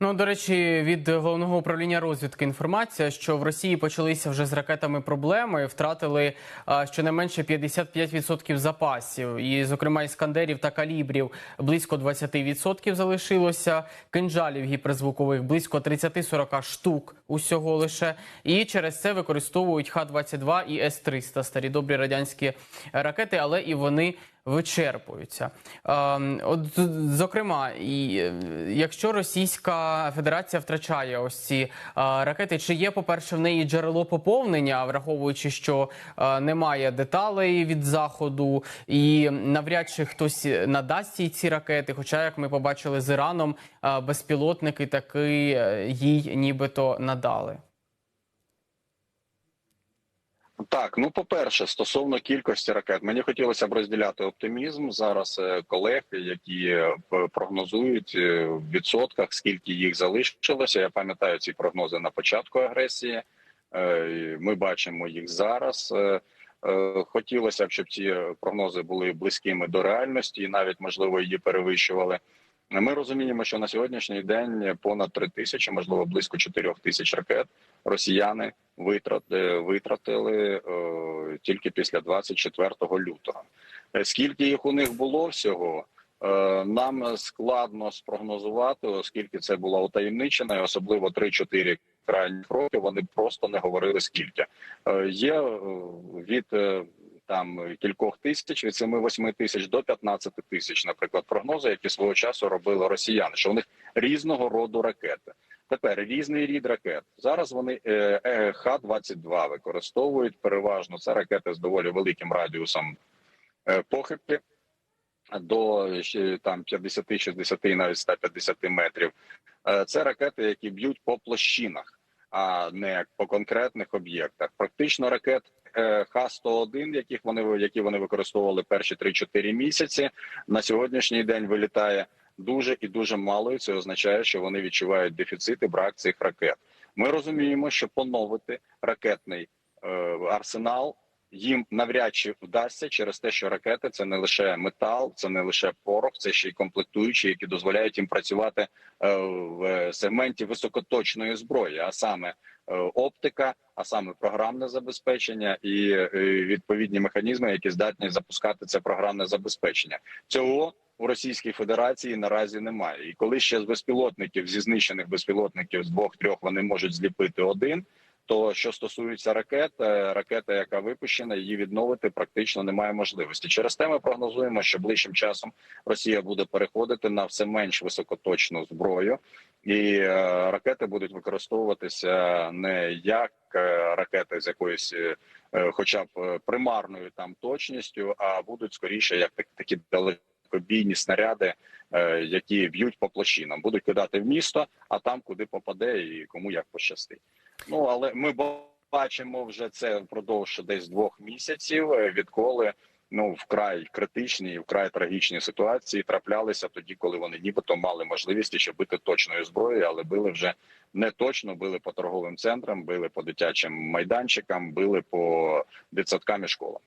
Ну, до речі, від головного управління розвідки інформація, що в Росії почалися вже з ракетами проблеми, втратили а, щонайменше 55% запасів. І, зокрема, іскандерів та калібрів близько 20% залишилося. Кинжалів гіперзвукових близько 30-40 штук усього лише. І через це використовують Х-22 і С-300, старі добрі радянські ракети, але і вони вичерпуються. Ем, От, зокрема, і, е, якщо Російська Федерація втрачає ось ці е, ракети, чи є, по-перше, в неї джерело поповнення, враховуючи, що е, немає деталей від заходу, і навряд чи хтось надасть їй ці ракети. Хоча, як ми побачили з Іраном, безпілотники таки їй нібито надали. Так, ну по-перше, стосовно кількості ракет, мені хотілося б розділяти оптимізм зараз е, колег, які е, прогнозують е, в відсотках, скільки їх залишилося. Я пам'ятаю ці прогнози на початку агресії. Ми бачимо їх зараз. Хотілося б, щоб ці прогнози були близькими до реальності, і навіть можливо її перевищували. Ми розуміємо, що на сьогоднішній день понад три тисячі, можливо, близько чотирьох тисяч ракет росіяни витратили, витратили е, тільки після 24 лютого. Е, Скільки їх у них було всього, е, нам складно спрогнозувати, оскільки це була утаємничена, і особливо 3-4 крайніх роки. Вони просто не говорили скільки. Е, є е, від е, там кількох тисяч від 7-8 тисяч до 15 тисяч, наприклад, прогнози, які свого часу робили росіяни, що у них різного роду ракети. Тепер різний рід ракет. Зараз вони е, е, Х-22 використовують переважно. Це ракети з доволі великим радіусом е, похибки до там 50, 60 і навіть 150 метрів. Це ракети, які б'ють по площинах, а не по конкретних об'єктах. Практично ракет е, Х-101, яких вони які вони використовували перші 3-4 місяці, на сьогоднішній день вилітає дуже і дуже мало, і це означає, що вони відчувають дефіцит брак цих ракет. Ми розуміємо, що поновити ракетний е, арсенал їм навряд чи вдасться через те, що ракети це не лише метал, це не лише порох, це ще й комплектуючі, які дозволяють їм працювати е, в сегменті високоточної зброї, а саме е, оптика, а саме програмне забезпечення і е, відповідні механізми, які здатні запускати це програмне забезпечення. Цього у Російській Федерації наразі немає. І коли ще з безпілотників зі знищених безпілотників з двох-трьох вони можуть зліпити один. То що стосується ракет, е, ракета, яка випущена, її відновити практично немає можливості. Через те ми прогнозуємо, що ближчим часом Росія буде переходити на все менш високоточну зброю, і е, ракети будуть використовуватися не як е, ракети з якоюсь, хоча б примарною там точністю, а будуть скоріше як так- такі далекобійні снаряди, е, які б'ють по площинам, будуть кидати в місто, а там куди попаде і кому як пощастить. Ну але ми бачимо вже це впродовж десь двох місяців, е, відколи ну вкрай критичні і вкрай трагічні ситуації траплялися тоді, коли вони нібито мали можливість ще бити точною зброєю, але били вже не точно, били по торговим центрам, били по дитячим майданчикам, били по дитсадкам і школам.